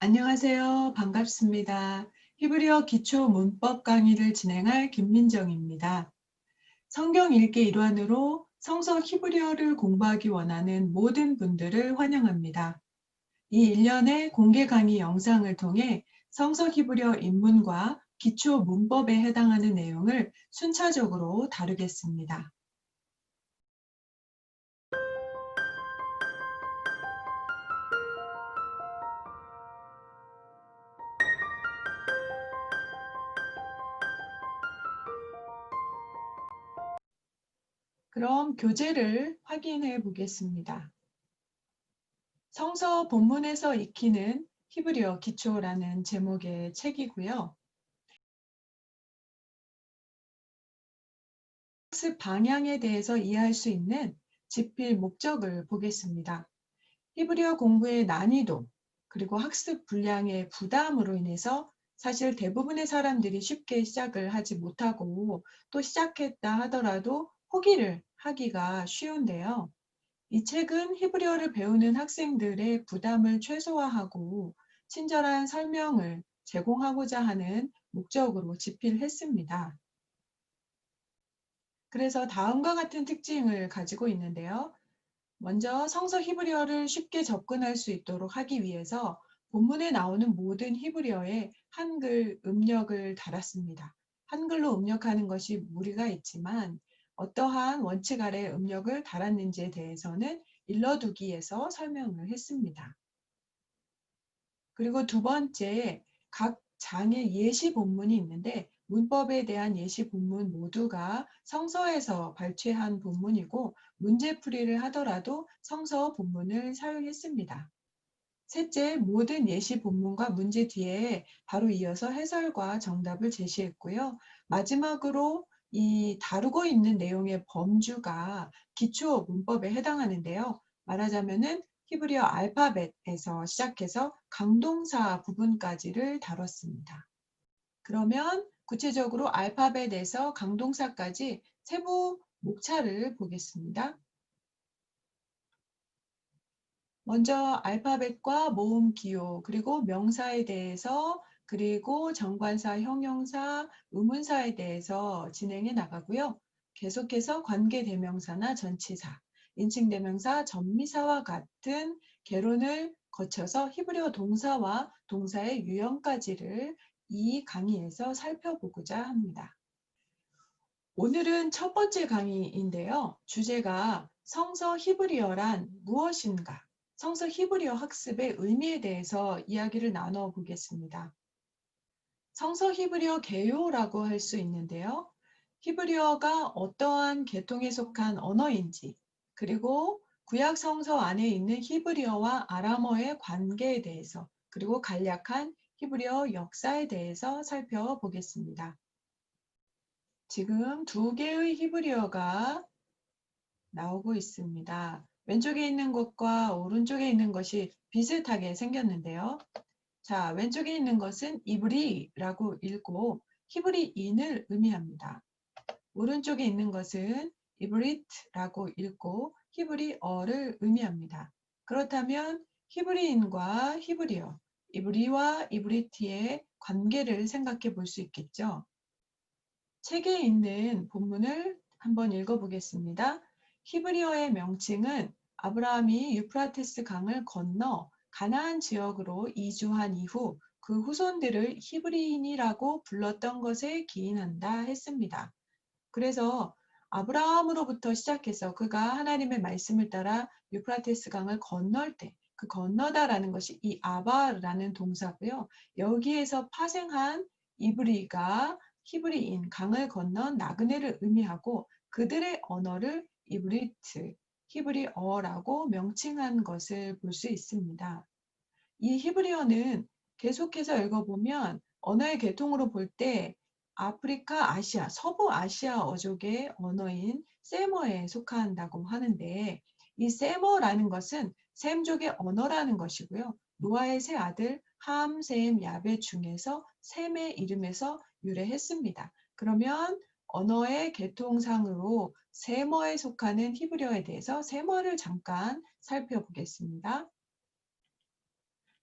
안녕하세요. 반갑습니다. 히브리어 기초 문법 강의를 진행할 김민정입니다. 성경 읽기 일환으로 성서 히브리어를 공부하기 원하는 모든 분들을 환영합니다. 이 1년의 공개 강의 영상을 통해 성서 히브리어 입문과 기초 문법에 해당하는 내용을 순차적으로 다루겠습니다. 그럼 교재를 확인해 보겠습니다. 성서 본문에서 익히는 히브리어 기초라는 제목의 책이고요. 학습 방향에 대해서 이해할 수 있는 집필 목적을 보겠습니다. 히브리어 공부의 난이도 그리고 학습 분량의 부담으로 인해서 사실 대부분의 사람들이 쉽게 시작을 하지 못하고 또 시작했다 하더라도 포기를 하기가 쉬운데요. 이 책은 히브리어를 배우는 학생들의 부담을 최소화하고 친절한 설명을 제공하고자 하는 목적으로 집필했습니다. 그래서 다음과 같은 특징을 가지고 있는데요. 먼저 성서 히브리어를 쉽게 접근할 수 있도록 하기 위해서 본문에 나오는 모든 히브리어에 한글 음력을 달았습니다. 한글로 음력하는 것이 무리가 있지만 어떠한 원칙 아래 음력을 달았는지에 대해서는 일러두기에서 설명을 했습니다. 그리고 두 번째, 각 장의 예시 본문이 있는데 문법에 대한 예시 본문 모두가 성서에서 발췌한 본문이고 문제풀이를 하더라도 성서 본문을 사용했습니다. 셋째, 모든 예시 본문과 문제 뒤에 바로 이어서 해설과 정답을 제시했고요. 마지막으로 이 다루고 있는 내용의 범주가 기초 문법에 해당하는데요. 말하자면은 히브리어 알파벳에서 시작해서 강동사 부분까지를 다뤘습니다. 그러면 구체적으로 알파벳에서 강동사까지 세부 목차를 보겠습니다. 먼저 알파벳과 모음 기호 그리고 명사에 대해서 그리고 정관사, 형용사, 의문사에 대해서 진행해 나가고요. 계속해서 관계대명사나 전치사, 인칭대명사, 전미사와 같은 개론을 거쳐서 히브리어 동사와 동사의 유형까지를 이 강의에서 살펴보고자 합니다. 오늘은 첫 번째 강의인데요. 주제가 성서 히브리어란 무엇인가? 성서 히브리어 학습의 의미에 대해서 이야기를 나눠 보겠습니다. 성서 히브리어 개요라고 할 수 있는데요. 히브리어가 어떠한 계통에 속한 언어인지 그리고 구약 성서 안에 있는 히브리어와 아람어의 관계에 대해서 그리고 간략한 히브리어 역사에 대해서 살펴보겠습니다. 지금 두 개의 히브리어가 나오고 있습니다. 왼쪽에 있는 것과 오른쪽에 있는 것이 비슷하게 생겼는데요. 자, 왼쪽에 있는 것은 이브리라고 읽고 히브리인을 의미합니다. 오른쪽에 있는 것은 이브리트라고 읽고 히브리어를 의미합니다. 그렇다면 히브리인과 히브리어, 이브리와 이브리트의 관계를 생각해 볼 수 있겠죠. 책에 있는 본문을 한번 읽어보겠습니다. 히브리어의 명칭은 아브라함이 유프라테스 강을 건너 가나안 지역으로 이주한 이후 그 후손들을 히브리인이라고 불렀던 것에 기인한다 했습니다. 그래서 아브라함으로부터 시작해서 그가 하나님의 말씀을 따라 유프라테스 강을 건널 때 그 건너다라는 것이 이 아바라는 동사고요. 여기에서 파생한 이브리가 히브리인 강을 건넌 나그네를 의미하고 그들의 언어를 이브리트 히브리어라고 명칭한 것을 볼 수 있습니다. 이 히브리어는 계속해서 읽어보면 언어의 계통으로 볼 때 아프리카, 아시아, 서부 아시아 어족의 언어인 세머에 속한다고 하는데 이 세머라는 것은 셈족의 언어라는 것이고요. 노아의 세 아들 함, 셈, 야베 중에서 셈의 이름에서 유래했습니다. 그러면 언어의 계통상으로 세머에 속하는 히브리어에 대해서 세머를 잠깐 살펴보겠습니다.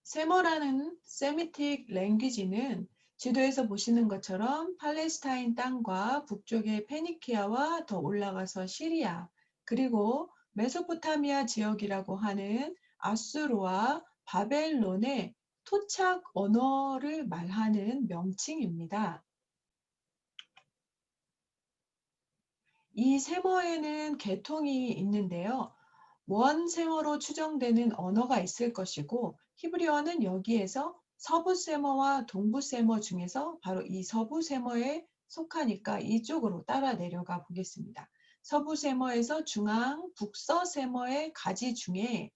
세머라는 세미틱 랭귀지는 지도에서 보시는 것처럼 팔레스타인 땅과 북쪽의 페니키아와 더 올라가서 시리아 그리고 메소포타미아 지역이라고 하는 아수르와 바벨론의 토착 언어를 말하는 명칭입니다. 이 세머에는 계통이 있는데요. 원 세머로 추정되는 언어가 있을 것이고 히브리어는 여기에서 서부 세머와 동부 세머 중에서 바로 이 서부 세머에 속하니까 이쪽으로 따라 내려가 보겠습니다. 서부 세머에서 중앙 북서 세머의 가지 중에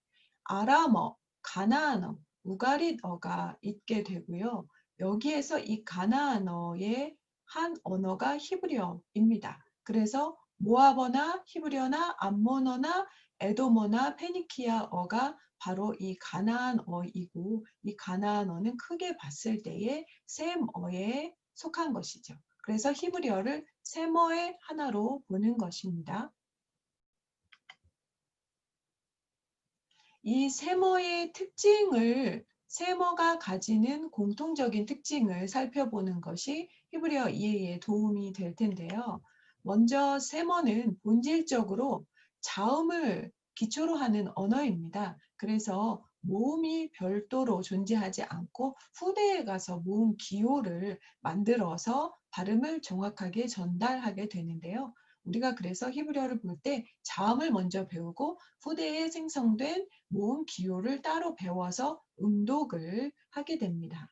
아람어, 가나안어, 우가릿어가 있게 되고요. 여기에서 이 가나안어의 한 언어가 히브리어입니다. 그래서 모아버나 히브리어나 암모너나 에도머나 페니키아어가 바로 이 가나안어이고 이 가나안어는 크게 봤을 때에 셈어에 속한 것이죠. 그래서 히브리어를 세머의 하나로 보는 것입니다. 이 세머의 특징을 세머가 가지는 공통적인 특징을 살펴보는 것이 히브리어 이해에 도움이 될 텐데요. 먼저 세머는 본질적으로 자음을 기초로 하는 언어입니다. 그래서 모음이 별도로 존재하지 않고 후대에 가서 모음 기호를 만들어서 발음을 정확하게 전달하게 되는데요. 우리가 그래서 히브리어를 볼 때 자음을 먼저 배우고 후대에 생성된 모음 기호를 따로 배워서 음독을 하게 됩니다.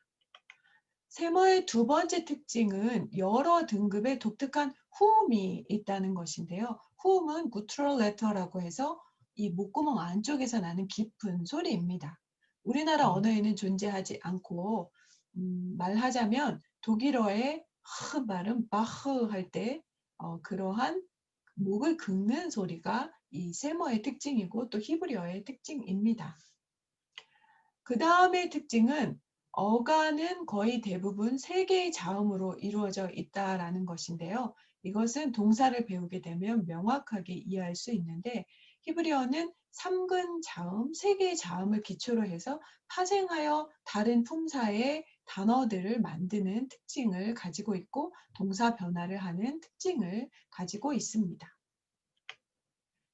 세머의 두 번째 특징은 여러 등급의 독특한 후음이 있다는 것인데요. 후음은 구트럴 레터라고 해서 이 목구멍 안쪽에서 나는 깊은 소리입니다. 우리나라 음. 언어에는 존재하지 않고 음, 말하자면 독일어의 흐 발음 바흐 할때 어, 그러한 목을 긁는 소리가 이 세머의 특징이고 또 히브리어의 특징입니다. 그 다음의 특징은 어가는 거의 대부분 세 개의 자음으로 이루어져 있다라는 것인데요. 이것은 동사를 배우게 되면 명확하게 이해할 수 있는데 히브리어는 3근 자음, 3개의 자음을 기초로 해서 파생하여 다른 품사의 단어들을 만드는 특징을 가지고 있고 동사 변화를 하는 특징을 가지고 있습니다.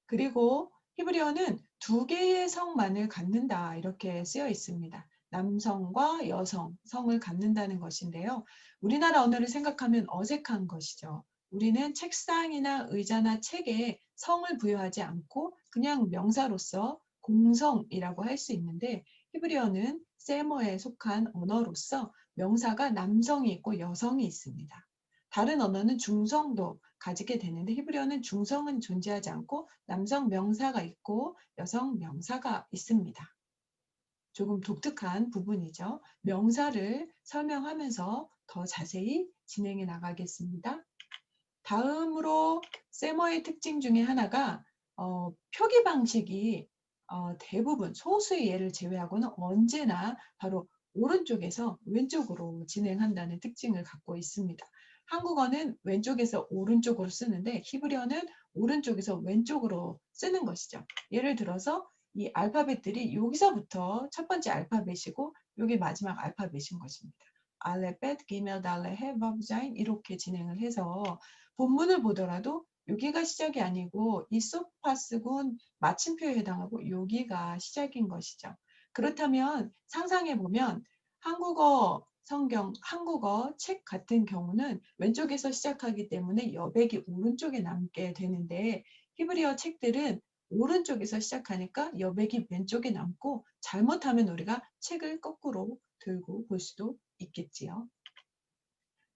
그리고 히브리어는 두 개의 성만을 갖는다 이렇게 쓰여 있습니다. 남성과 여성, 성을 갖는다는 것인데요. 우리나라 언어를 생각하면 어색한 것이죠. 우리는 책상이나 의자나 책에 성을 부여하지 않고 그냥 명사로서 공성이라고 할 수 있는데 히브리어는 세머에 속한 언어로서 명사가 남성이 있고 여성이 있습니다. 다른 언어는 중성도 가지게 되는데 히브리어는 중성은 존재하지 않고 남성 명사가 있고 여성 명사가 있습니다. 조금 독특한 부분이죠. 명사를 설명하면서 더 자세히 진행해 나가겠습니다. 다음으로 세머의 특징 중에 하나가 어, 표기 방식이 어, 대부분 소수의 예를 제외하고는 언제나 바로 오른쪽에서 왼쪽으로 진행한다는 특징을 갖고 있습니다. 한국어는 왼쪽에서 오른쪽으로 쓰는데 히브리어는 오른쪽에서 왼쪽으로 쓰는 것이죠. 예를 들어서 이 알파벳들이 여기서부터 첫 번째 알파벳이고 여기 마지막 알파벳인 것입니다. 알레벳, 기멜, 달레, 헤, 바브자인 이렇게 진행을 해서 본문을 보더라도 여기가 시작이 아니고 이 소파스군 마침표에 해당하고 여기가 시작인 것이죠. 그렇다면 상상해 보면 한국어 성경, 한국어 책 같은 경우는 왼쪽에서 시작하기 때문에 여백이 오른쪽에 남게 되는데 히브리어 책들은 오른쪽에서 시작하니까 여백이 왼쪽에 남고 잘못하면 우리가 책을 거꾸로 들고 볼 수도 있겠지요.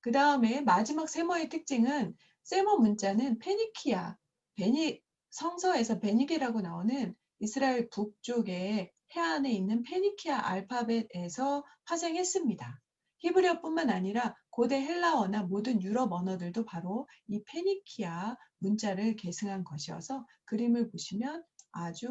그 다음에 마지막 세모의 특징은 세모 문자는 페니키아, 베니, 성서에서 베니게라고 나오는 이스라엘 북쪽에 해안에 있는 페니키아 알파벳에서 파생했습니다. 히브리어뿐만 아니라 고대 헬라어나 모든 유럽 언어들도 바로 이 페니키아 문자를 계승한 것이어서 그림을 보시면 아주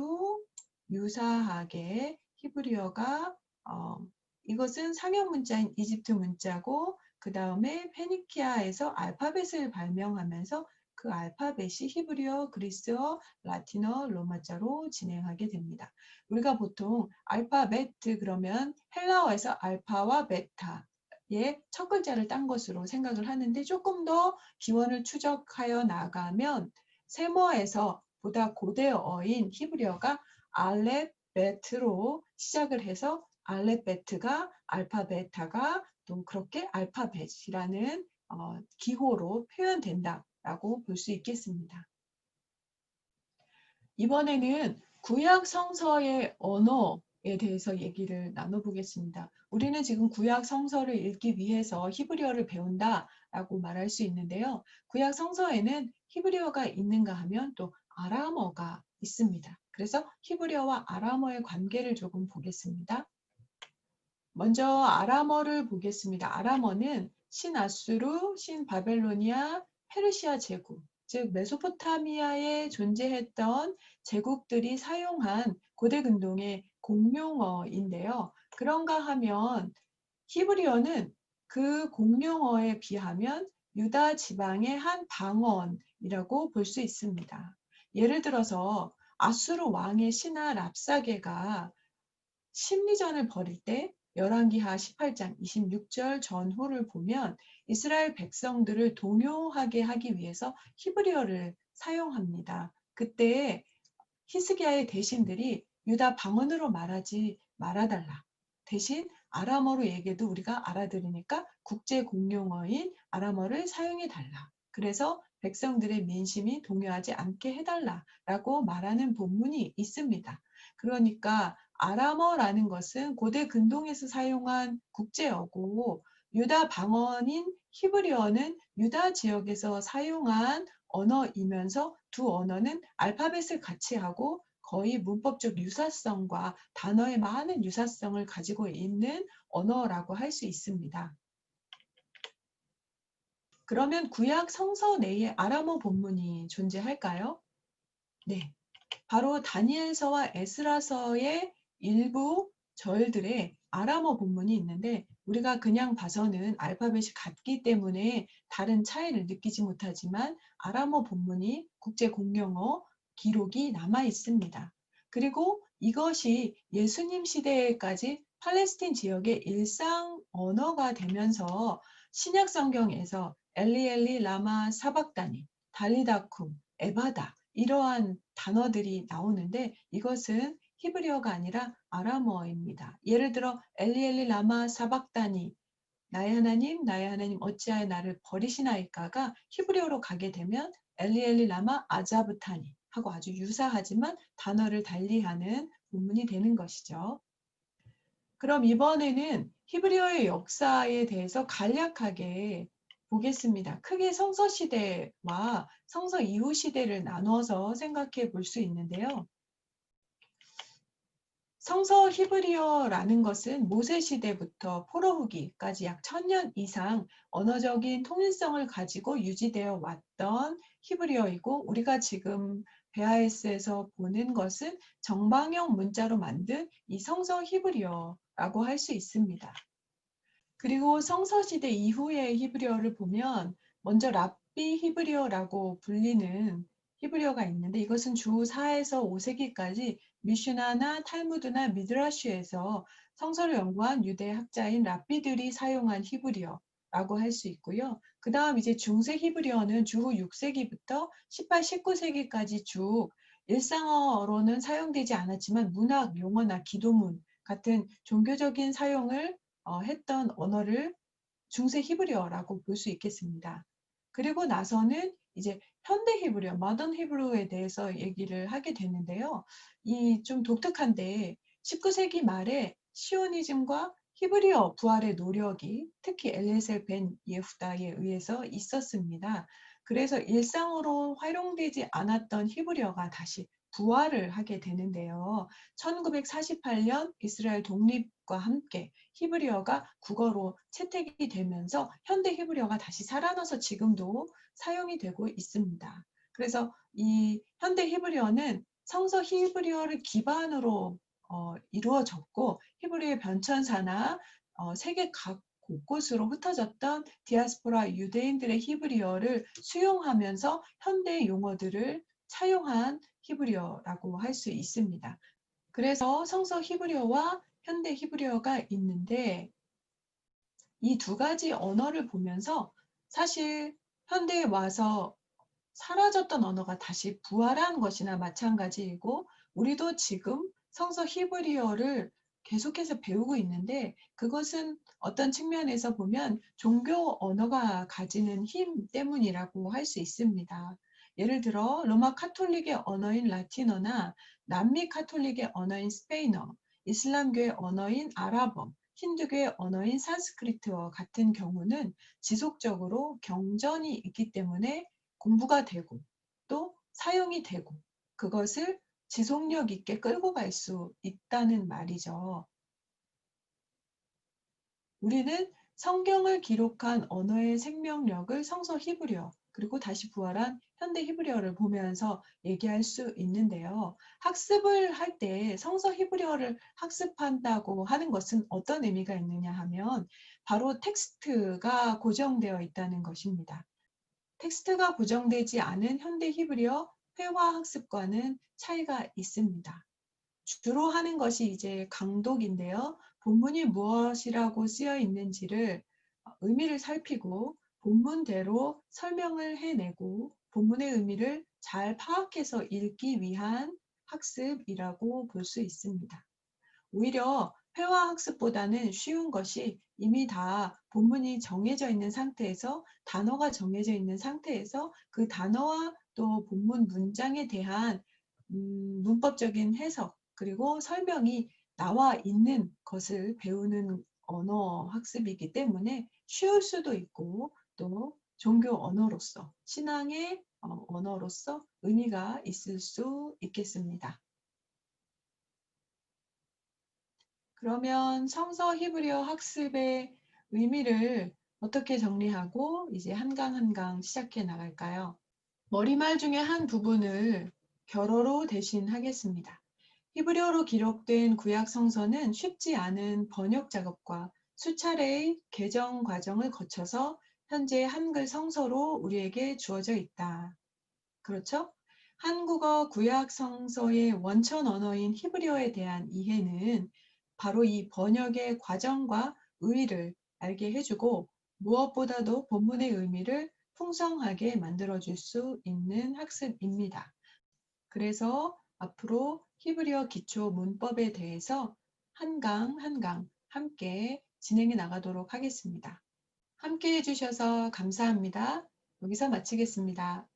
유사하게 히브리어가 어, 이것은 상형 문자인 이집트 문자고 그 다음에 페니키아에서 알파벳을 발명하면서 그 알파벳이 히브리어, 그리스어, 라틴어, 로마자로 진행하게 됩니다. 우리가 보통 알파벳 그러면 헬라어에서 알파와 베타의 첫 글자를 딴 것으로 생각을 하는데 조금 더 기원을 추적하여 나가면 세모에서 보다 고대어인 히브리어가 알렙 베트로 시작을 해서 알렙 베트가 알파 베타가 또 그렇게 알파벳이라는 어, 기호로 표현된다라고 볼 수 있겠습니다. 이번에는 구약 성서의 언어에 대해서 얘기를 나눠보겠습니다. 우리는 지금 구약 성서를 읽기 위해서 히브리어를 배운다라고 말할 수 있는데요. 구약 성서에는 히브리어가 있는가 하면 또 아람어가 있습니다. 그래서 히브리어와 아람어의 관계를 조금 보겠습니다. 먼저 아람어를 보겠습니다. 아람어는 신아수르, 신바벨로니아, 페르시아 제국, 즉 메소포타미아에 존재했던 제국들이 사용한 고대 근동의 공용어인데요. 그런가 하면 히브리어는 그 공용어에 비하면 유다 지방의 한 방언이라고 볼 수 있습니다. 예를 들어서 아수르 왕의 신하 랍사게가 심리전을 벌일 때 열왕기하 18장 26절 전후를 보면 이스라엘 백성들을 동요하게 하기 위해서 히브리어를 사용합니다. 그때 히스기야의 대신들이 유다 방언으로 말하지 말아달라. 대신 아람어로 얘기해도 우리가 알아들으니까 국제 공용어인 아람어를 사용해 달라. 그래서 백성들의 민심이 동요하지 않게 해달라라고 말하는 본문이 있습니다. 그러니까 아람어라는 것은 고대 근동에서 사용한 국제어고 유다 방언인 히브리어는 유다 지역에서 사용한 언어이면서 두 언어는 알파벳을 같이 하고 거의 문법적 유사성과 단어의 많은 유사성을 가지고 있는 언어라고 할 수 있습니다. 그러면 구약 성서 내에 아람어 본문이 존재할까요? 네. 바로 다니엘서와 에스라서의 일부 절들의 아람어 본문이 있는데 우리가 그냥 봐서는 알파벳이 같기 때문에 다른 차이를 느끼지 못하지만 아람어 본문이 국제 공용어 기록이 남아 있습니다. 그리고 이것이 예수님 시대까지 팔레스틴 지역의 일상 언어가 되면서 신약 성경에서 엘리엘리 라마 사박다니 달리다쿰 에바다 이러한 단어들이 나오는데 이것은 히브리어가 아니라 아람어입니다. 예를 들어 엘리엘리 라마 사박다니 나의 하나님 나의 하나님 어찌하여 나를 버리시나이까가 히브리어로 가게 되면 엘리엘리 라마 아자브타니 하고 아주 유사하지만 단어를 달리하는 본문이 되는 것이죠. 그럼 이번에는 히브리어의 역사에 대해서 간략하게 보겠습니다. 크게 성서 시대와 성서 이후 시대를 나눠서 생각해 볼 수 있는데요. 성서 히브리어라는 것은 모세 시대부터 포로 후기까지 약 천년 이상 언어적인 통일성을 가지고 유지되어 왔던 히브리어이고 우리가 지금 베아에스에서 보는 것은 정방형 문자로 만든 이 성서 히브리어라고 할 수 있습니다. 그리고 성서시대 이후의 히브리어를 보면 먼저 랍비 히브리어라고 불리는 히브리어가 있는데 이것은 주 4에서 5세기까지 미슈나나 탈무드나 미드라슈에서 성서를 연구한 유대 학자인 랍비들이 사용한 히브리어라고 할 수 있고요. 그 다음 이제 중세 히브리어는 주후 6세기부터 18, 19세기까지 쭉 일상어로는 사용되지 않았지만 문학, 용어나 기도문 같은 종교적인 사용을 어, 했던 언어를 중세 히브리어라고 볼 수 있겠습니다. 그리고 나서는 이제 현대 히브리어, 마던 히브리어에 대해서 얘기를 하게 되는데요. 이 좀 독특한데 19세기 말에 시오니즘과 히브리어 부활의 노력이 특히 엘레셀 벤 예후다에 의해서 있었습니다. 그래서 일상으로 활용되지 않았던 히브리어가 다시 부활을 하게 되는데요. 1948년 이스라엘 독립과 함께 히브리어가 국어로 채택이 되면서 현대 히브리어가 다시 살아나서 지금도 사용이 되고 있습니다. 그래서 이 현대 히브리어는 성서 히브리어를 기반으로 어, 이루어졌고 히브리어의 변천사나 어, 세계 각 곳곳으로 흩어졌던 디아스포라 유대인들의 히브리어를 수용하면서 현대 용어들을 차용한 히브리어라고 할 수 있습니다. 그래서 성서 히브리어와 현대 히브리어가 있는데 이 두 가지 언어를 보면서 사실 현대에 와서 사라졌던 언어가 다시 부활한 것이나 마찬가지이고 우리도 지금 성서 히브리어를 계속해서 배우고 있는데 그것은 어떤 측면에서 보면 종교 언어가 가지는 힘 때문이라고 할 수 있습니다. 예를 들어 로마 카톨릭의 언어인 라틴어나 남미 카톨릭의 언어인 스페인어, 이슬람교의 언어인 아랍어, 힌두교의 언어인 산스크리트어 같은 경우는 지속적으로 경전이 있기 때문에 공부가 되고 또 사용이 되고 그것을 지속력 있게 끌고 갈 수 있다는 말이죠. 우리는 성경을 기록한 언어의 생명력을 성서 히브리어 그리고 다시 부활한 현대 히브리어를 보면서 얘기할 수 있는데요. 학습을 할 때 성서 히브리어를 학습한다고 하는 것은 어떤 의미가 있느냐 하면 바로 텍스트가 고정되어 있다는 것입니다. 텍스트가 고정되지 않은 현대 히브리어 회화 학습과는 차이가 있습니다. 주로 하는 것이 이제 강독인데요. 본문이 무엇이라고 쓰여 있는지를 의미를 살피고 본문대로 설명을 해내고 본문의 의미를 잘 파악해서 읽기 위한 학습이라고 볼 수 있습니다. 오히려 회화 학습보다는 쉬운 것이 이미 다 본문이 정해져 있는 상태에서 단어가 정해져 있는 상태에서 그 단어와 또 본문 문장에 대한 음, 문법적인 해석 그리고 설명이 나와 있는 것을 배우는 언어 학습이기 때문에 쉬울 수도 있고 또 종교 언어로서 신앙의 어, 언어로서 의미가 있을 수 있겠습니다. 그러면 성서 히브리어 학습의 의미를 어떻게 정리하고 이제 한강 한강 시작해 나갈까요? 머리말 중에 한 부분을 결어로 대신하겠습니다. 히브리어로 기록된 구약 성서는 쉽지 않은 번역 작업과 수차례의 개정 과정을 거쳐서 현재 한글 성서로 우리에게 주어져 있다. 그렇죠? 한국어 구약 성서의 원천 언어인 히브리어에 대한 이해는 바로 이 번역의 과정과 의의를 알게 해주고 무엇보다도 본문의 의미를 풍성하게 만들어줄 수 있는 학습입니다. 그래서 앞으로 히브리어 기초 문법에 대해서 한강 한강 함께 진행해 나가도록 하겠습니다. 함께 해주셔서 감사합니다. 여기서 마치겠습니다.